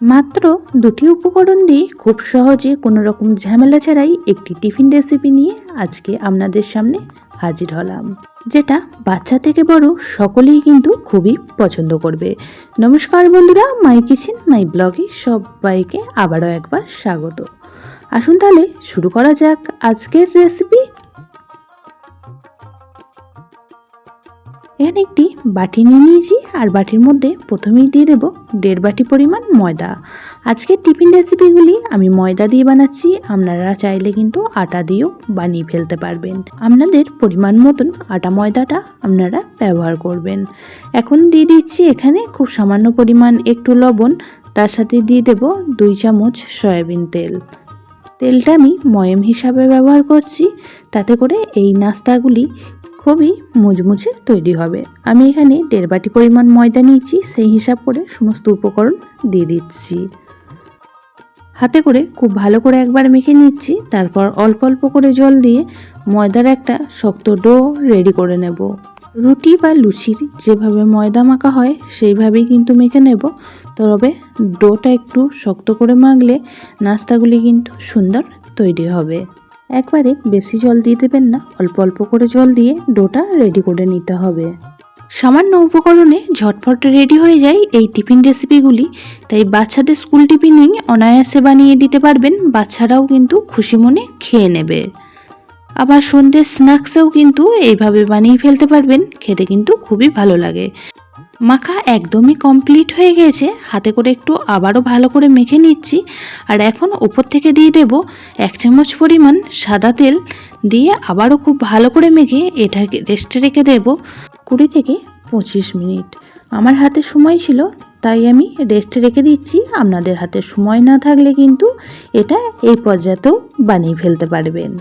মাত্র দুটি উপকরণ দিয়ে খুব সহজে কোনো রকম ঝামেলা ছাড়াই একটি টিফিন রেসিপি নিয়ে আজকে আপনাদের সামনে হাজির হলাম, যেটা বাচ্চা থেকে বড় সকলেই কিন্তু খুবই পছন্দ করবে। নমস্কার বন্ধুরা, মাই কিচেন, মাই ব্লগে সবাইকে আবারও একবার স্বাগত। আসুন তাহলে শুরু করা যাক আজকের রেসিপি। এখানে একটি বাটি নিয়ে নিয়েছি, আর বাটির মধ্যে প্রথমেই দিয়ে দেব দেড় বাটি পরিমাণ ময়দা। আজকের টিফিন রেসিপিগুলি আমি ময়দা দিয়ে বানাচ্ছি, আপনারা চাইলে কিন্তু আটা দিয়েও বানিয়ে ফেলতে পারবেন। আপনাদের পরিমাণ মতন আটা ময়দাটা আপনারা ব্যবহার করবেন। এখন দিয়ে দিচ্ছি এখানে খুব সামান্য পরিমাণ একটু লবণ, তার সাথে দিয়ে দেব দুই চামচ সয়াবিন তেল। তেলটা আমি ময়ম হিসাবে ব্যবহার করছি, তাতে করে এই নাস্তাগুলি খুবই মুচমুচে তৈরি হবে। আমি এখানে দেড় বাটি পরিমাণ ময়দা নিয়েছি, সেই হিসাব করে সমস্ত উপকরণ দিয়ে দিচ্ছি। হাতে করে খুব ভালো করে একবার মেখে নিচ্ছি, তারপর অল্প অল্প করে জল দিয়ে ময়দার একটা শক্ত ডো রেডি করে নেব। রুটি বা লুচির যেভাবে ময়দা মাখা হয়, সেইভাবেই কিন্তু মেখে নেব। তবে ডোটা একটু শক্ত করে মাখলে নাস্তাগুলি কিন্তু সুন্দর তৈরি হবে। একবারে বেশি জল দিয়ে দেবেন না, অল্প অল্প করে জল দিয়ে ডোটা রেডি করে নিতে হবে। সামান্য উপকরণে ঝটফট রেডি হয়ে যায় এই টিফিন রেসিপিগুলি তাই বাচ্চাদের স্কুল টিফিনেই অনায়াসে বানিয়ে দিতে পারবেন, বাচ্চারাও কিন্তু খুশি মনে খেয়ে নেবে। আবার সন্ধ্যের স্ন্যাক্সেও কিন্তু এইভাবে বানিয়ে ফেলতে পারবেন, খেতে কিন্তু খুবই ভালো লাগে। মাখা একদমই কমপ্লিট হয়ে গেছে। হাতে করে একটু আবারও ভালো করে মেখে নিচ্ছি। আর এখন উপর থেকে দিয়ে দেব এক চামচ পরিমাণ সাদা তেল। দিয়ে আবারও খুব ভালো করে মেখে এটাকে রেস্টে রেখে দেব কুড়ি থেকে পঁচিশ মিনিট। আমার হাতে সময় ছিল, তাই আমি রেস্টে রেখে দিচ্ছি। আপনাদের হাতে সময় না থাকলে কিন্তু এটা এই পর্যায়েও বানিয়ে ফেলতে পারবেন।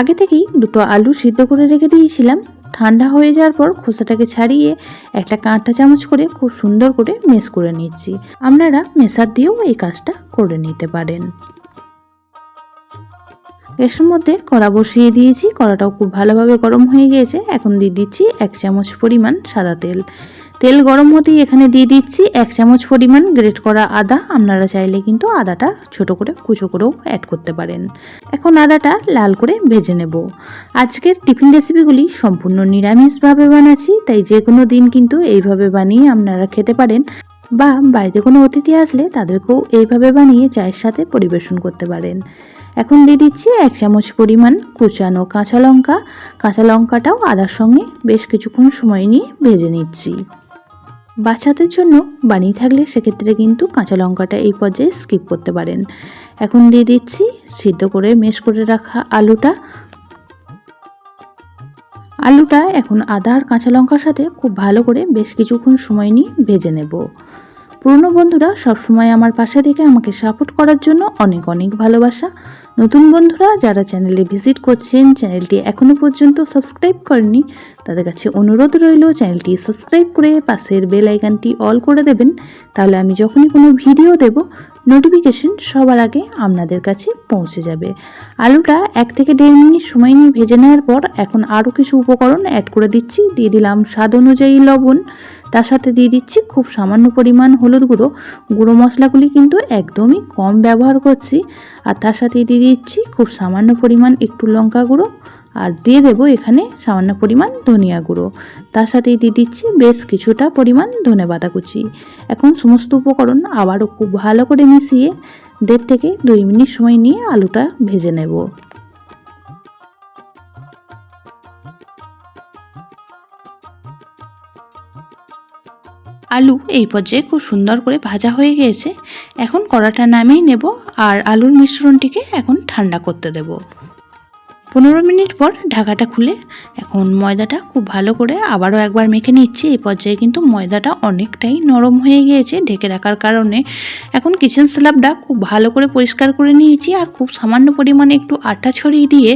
আগে থেকেই দুটো আলু সিদ্ধ করে রেখে দিয়েছিলাম। ঠান্ডা হয়ে যাওয়ার পর খোসাটাকে ছাড়িয়ে একটা কাঁটা চামচ করে খুব সুন্দর করে মেশ করে নিচ্ছি। আপনারা মেশার দিয়েও এই কাজটা করে নিতে পারেন। গ্যাসের মধ্যে কড়া বসিয়ে দিয়েছি। কড়াটাও খুব ভালোভাবে গরম হয়ে গিয়েছে। এখন দিয়ে দিচ্ছি এক চামচ পরিমাণ সাদা তেল। তেল গরম হতেই এখানে দিয়ে দিচ্ছি এক চামচ পরিমাণ গ্রেট করা আদা। আপনারা চাইলে কিন্তু আদাটা ছোট করে কুচো করেও অ্যাড করতে পারেন। এখন আদাটা লাল করে ভেজে নেব। আজকের টিফিন রেসিপিগুলি সম্পূর্ণ নিরামিষভাবে বানাচ্ছি, তাই যে কোনো দিন কিন্তু এইভাবে বানিয়ে আপনারা খেতে পারেন বা বাড়িতে কোনো অতিথি আসলে তাদেরকেও এইভাবে বানিয়ে চায়ের সাথে পরিবেশন করতে পারেন। এখন দিয়ে দিচ্ছি এক চামচ পরিমাণ কুচানো কাঁচা লঙ্কা। কাঁচা লঙ্কাটাও আদার সঙ্গে বেশ কিছুক্ষণ সময় নিয়ে ভেজে নিচ্ছি। বাচ্চাদের জন্য বানিয়ে থাকলে সেক্ষেত্রে কিন্তু কাঁচা লঙ্কাটা এই পর্যায়ে স্কিপ করতে পারেন। এখন দিয়ে দিচ্ছি সিদ্ধ করে মেশ করে রাখা আলুটা। আলুটা এখন আদা আর কাঁচা লঙ্কার সাথে খুব ভালো করে বেশ কিছুক্ষণ সময় নিয়ে ভেজে নেব। পুরনো বন্ধুরা সবসময় আমার পাশে থেকে আমাকে সাপোর্ট করার জন্য অনেক অনেক ভালোবাসা। নতুন বন্ধুরা যারা চ্যানেলে ভিজিট করছেন চ্যানেলটি এখনও পর্যন্ত সাবস্ক্রাইব করেনি তাদের কাছে অনুরোধ রইল চ্যানেলটি সাবস্ক্রাইব করে পাশের বেল আইকনটি অল করে দেবেন। তাহলে আমি যখনই কোনো ভিডিও দেব নোটিফিকেশন সবার আগে আপনাদের কাছে পৌঁছে যাবে। আলুটা এক থেকে দেড় মিনিট সময় নিয়ে ভেজে নেওয়ার পর এখন আরও কিছু উপকরণ অ্যাড করে দিচ্ছি। দিয়ে দিলাম স্বাদ অনুযায়ী লবণ। তার সাথে দিয়ে দিচ্ছি খুব সামান্য পরিমাণ হলুদ গুঁড়ো। গুঁড়ো মশলাগুলি কিন্তু একদমই কম ব্যবহার করছি। আর তার সাথে দিয়ে দিচ্ছি খুব সামান্য পরিমাণ একটু লঙ্কা গুঁড়ো। আর দিয়ে দেবো এখানে সামান্য পরিমাণ ধনিয়া গুঁড়ো। তার সাথেই দিয়ে দিচ্ছি বেশ কিছুটা পরিমাণ ধনে পাতা কুচি। এখন সমস্ত উপকরণ আবারও খুব ভালো করে মিশিয়ে দেড় থেকে দুই মিনিট সময় নিয়ে আলুটা ভেজে নেব। আলু এই পর্যায়ে খুব সুন্দর করে ভাজা হয়ে গিয়েছে। এখন কড়াটা নামিয়ে নেব আর আলুর মিশ্রণটিকে এখন ঠান্ডা করতে দেব। পনেরো মিনিট পর ঢাকাটা খুলে এখন ময়দাটা খুব ভালো করে আবারও একবার মেখে নিচ্ছি। এই পর্যায়ে কিন্তু ময়দাটা অনেকটাই নরম হয়ে গিয়েছে ঢেকে রাখার কারণে। এখন কিচেন স্ল্যাবটা খুব ভালো করে পরিষ্কার করে নিয়েছি আর খুব সামান্য পরিমাণে একটু আটা ছড়িয়ে দিয়ে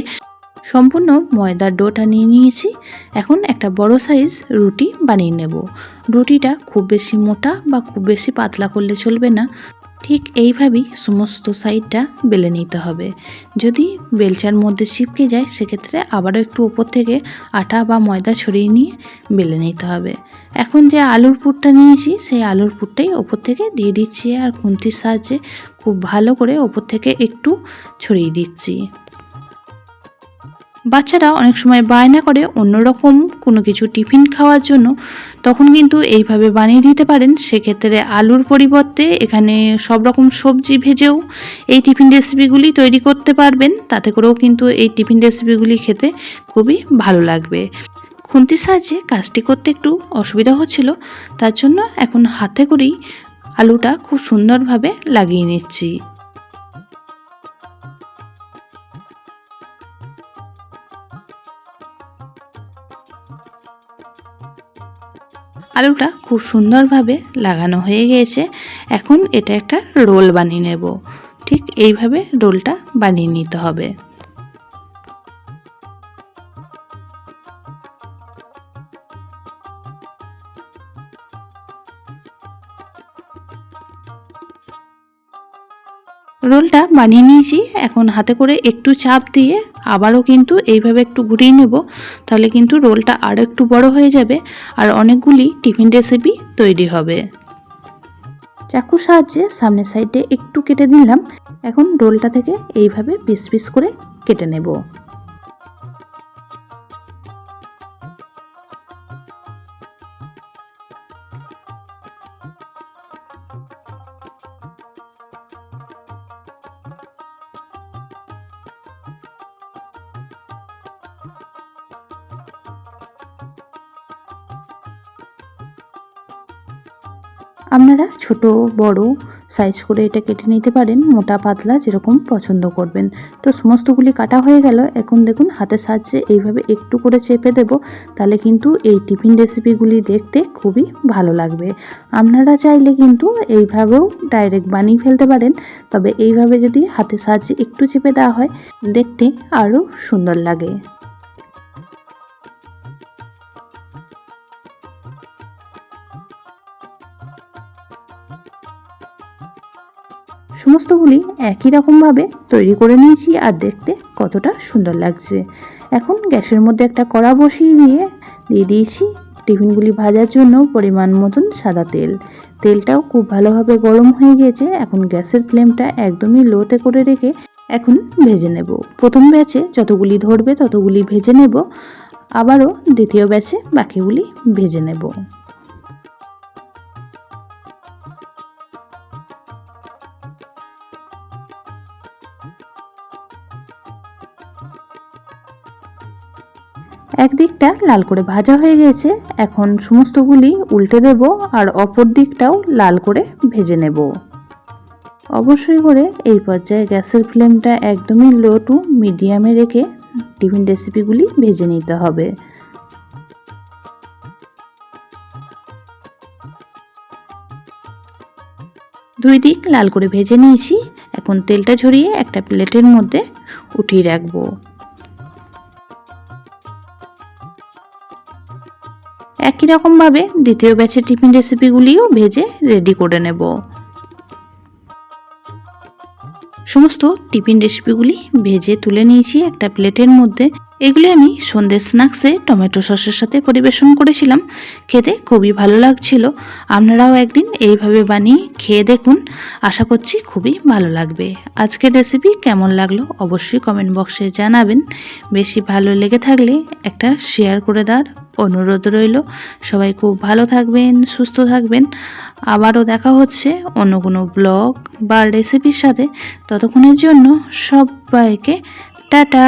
সম্পূর্ণ ময়দার ডোটা নিয়ে নিয়েছি। এখন একটা বড় সাইজ রুটি বানিয়ে নেব। রুটিটা খুব বেশি মোটা বা খুব বেশি পাতলা করলে চলবে না। ঠিক এইভাবেই সমস্ত সাইডটা বেলে নিতে হবে। যদি বেলচার মধ্যে ছিপকে যায়, সেক্ষেত্রে আবারও একটু ওপর থেকে আটা বা ময়দা ছড়িয়ে নিয়ে বেলে নিতে হবে। এখন যে আলুর পুরটা নিয়েছি, সেই আলুর পুরটাই ওপর থেকে দিয়ে দিচ্ছি আর খুন্তির সাহায্যে খুব ভালো করে ওপর থেকে একটু ছড়িয়ে দিচ্ছি। বাচ্চারা অনেক সময় বায়না করে অন্যরকম কোনো কিছু টিফিন খাওয়ার জন্য। তখন কিন্তু এইভাবে বানিয়ে দিতে পারেন। সেক্ষেত্রে আলুর পরিবর্তে এখানে সব রকম সবজি ভেজেও এই টিফিন রেসিপিগুলি তৈরি করতে পারবেন। তাতে করেও কিন্তু এই টিফিন রেসিপিগুলি খেতে খুবই ভালো লাগবে। খুন্তির সাহায্যে কাজটি করতে একটু অসুবিধা হচ্ছিল, তার জন্য এখন হাতে করেই আলুটা খুব সুন্দরভাবে লাগিয়ে নিচ্ছি। আলুটা খুব সুন্দরভাবে লাগানো হয়ে গিয়েছে। এখন এটা একটা রোল বানিয়ে নেব। ঠিক এইভাবে রোলটা বানিয়ে নিতে হবে। রোলটা বানিয়ে নিয়েছি। এখন হাতে করে একটু চাপ দিয়ে আবারও কিন্তু এইভাবে একটু ঘুরিয়ে নেব। তাহলে কিন্তু রোলটা আরও একটু বড় হয়ে যাবে আর অনেকগুলি টিফিন রেসিপি তৈরি হবে। চাকুর সাহায্যে সামনের সাইডে একটু কেটে দিলাম এখন রোলটা থেকে এইভাবে পিস পিস করে কেটে নেব। আপনারা ছোট, বড় সাইজ করে এটা কেটে নিতে পারেন, মোটা, পাতলা যেরকম পছন্দ করবেন। তো সমস্তগুলি কাটা হয়ে গেল। এখন দেখুন হাতের সাহায্যে এইভাবে একটু করে চেপে দেব, তাহলে কিন্তু এই টিফিন রেসিপিগুলি দেখতে খুবই ভালো লাগবে। আপনারা চাইলে কিন্তু এইভাবেও ডাইরেক্ট বানিয়ে ফেলতে পারেন, তবে এইভাবে যদি হাতের সাহায্যে একটু চেপে দেওয়া হয়, দেখতে আরও সুন্দর লাগে। সমস্তগুলি একই রকমভাবে তৈরি করে নিয়েছি আর দেখতে কতটা সুন্দর লাগছে। এখন গ্যাসের মধ্যে একটা কড়া বসিয়ে দিয়ে দিয়ে দিয়েছি টিফিনগুলি ভাজার জন্য পরিমাণ মতন সাদা তেল। তেলটাও খুব ভালোভাবে গরম হয়ে গিয়েছে এখন গ্যাসের ফ্লেমটা একদমই লোতে করে রেখে এখন ভেজে নেব। প্রথম ব্যাচে যতগুলি ধরবে ততগুলি ভেজে নেব। আবারও দ্বিতীয় ব্যাচে বাকিগুলি ভেজে নেব। একদিকটা লাল করে ভাজা হয়ে গেছে। এখন সমস্তগুলি উল্টে দেব আর অপর দিকটাও লাল করে ভেজে নেব। অবশ্যই করে এই পর্যায়ে গ্যাসের ফ্লেমটা একদমই লো টু মিডিয়ামে রেখে টিফিন রেসিপিগুলি ভেজে নিতে হবে। দুই দিক লাল করে ভেজে নিয়েছি। এখন তেলটা ঝরিয়ে একটা প্লেটের মধ্যে উঠিয়ে রাখব। একই রকমভাবে দ্বিতীয় ব্যাচের টিফিন রেসিপিগুলিও ভেজে রেডি করে নেব। সমস্ত টিফিন রেসিপিগুলি ভেজে তুলে নিয়েছি একটা প্লেটের মধ্যে। এগুলি আমি সন্ধ্যে স্ন্যাক্সে টমেটো সসের সাথে পরিবেশন করেছিলাম। খেতে খুবই ভালো লাগছিল। আপনারাও একদিন এইভাবে বানিয়ে খেয়ে দেখুন। আশা করছি খুবই ভালো লাগবে। আজকের রেসিপি কেমন লাগল অবশ্যই কমেন্ট বক্সে জানাবেন। বেশি ভালো লেগে থাকলে একটা শেয়ার করে দেওয়ার অনুরোধ রইল। সবাই খুব ভালো থাকবেন, সুস্থ থাকবেন। আবারও দেখা হচ্ছে অন্য কোনো ব্লগ বা রেসিপির সাথে। ততক্ষণের জন্য সবাইকে টাটা!